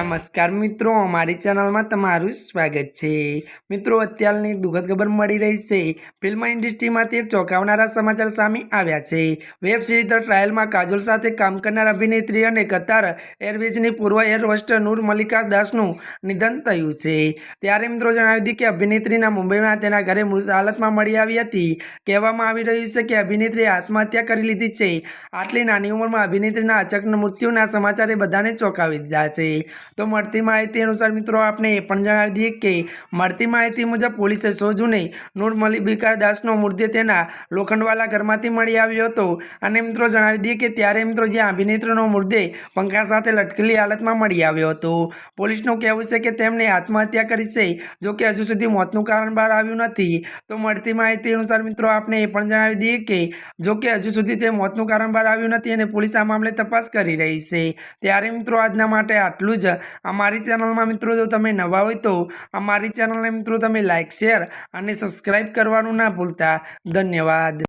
નમસ્કાર મિત્રો, અમારી ચેનલમાં તમારું સ્વાગત છે. મિત્રો, અત્યારની દુઃખદ ખબર મળી રહી છે. ફિલ્મ ઇન્ડસ્ટ્રીમાંથી ચોંકાવનારા સમાચાર સામે આવ્યા છે. વેબ સિરીઝ ટ્રાયલમાં કાજોલ સાથે કામ કરનાર અભિનેત્રી અને કતાર એરવેઝની પૂર્વ એર હોસ્ટ નૂર મલ્લિકા દાસનું નિધન થયું છે. ત્યારે મિત્રો જણાવી દીધું કે અભિનેત્રીના મુંબઈમાં તેના ઘરે મૃત હાલતમાં મળી આવી હતી. કહેવામાં આવી રહ્યું છે કે અભિનેત્રીએ આત્મહત્યા કરી લીધી છે. આટલી નાની ઉંમરમાં અભિનેત્રીના અચક મૃત્યુના સમાચારે બધાને ચોંકાવી દીધા છે. તો મળતી માહિતી અનુસાર મિત્રો આપણે એ પણ જણાવી દઈએ કે મળતી માહિતી મુજબ પોલીસે સો જૂને નૂર મલિબિકા દાસનો મૃતદેહ તેના લોખંડવાલા ઘરમાંથી મળી આવ્યો હતો. અને મિત્રો, જણાવી દઈએ કે ત્યારે મિત્રો, જ્યાં અભિનેત્રીનો મૃતદેહ પંખા સાથે લટકેલી હાલતમાં મળી આવ્યો હતો. પોલીસનું કહેવું છે કે તેમણે આત્મહત્યા કરી છે જોકે હજુ સુધી મોતનું કારણ બહાર આવ્યું નથી. તો મળતી માહિતી અનુસાર મિત્રો આપણે એ પણ જણાવી દઈએ કે જોકે હજુ સુધી તે મોતનું કારણ બહાર આવ્યું નથી અને પોલીસ આ મામલે તપાસ કરી રહી છે. ત્યારે મિત્રો, આજના માટે આટલું જ. અમારી ચેનલમાં મિત્રો જો તમે નવા હોય તો અમારી ચેનલને મિત્રો તમે લાઇક શેર અને સબસ્ક્રાઈબ કરવાનું ના ભૂલતા. ધન્યવાદ.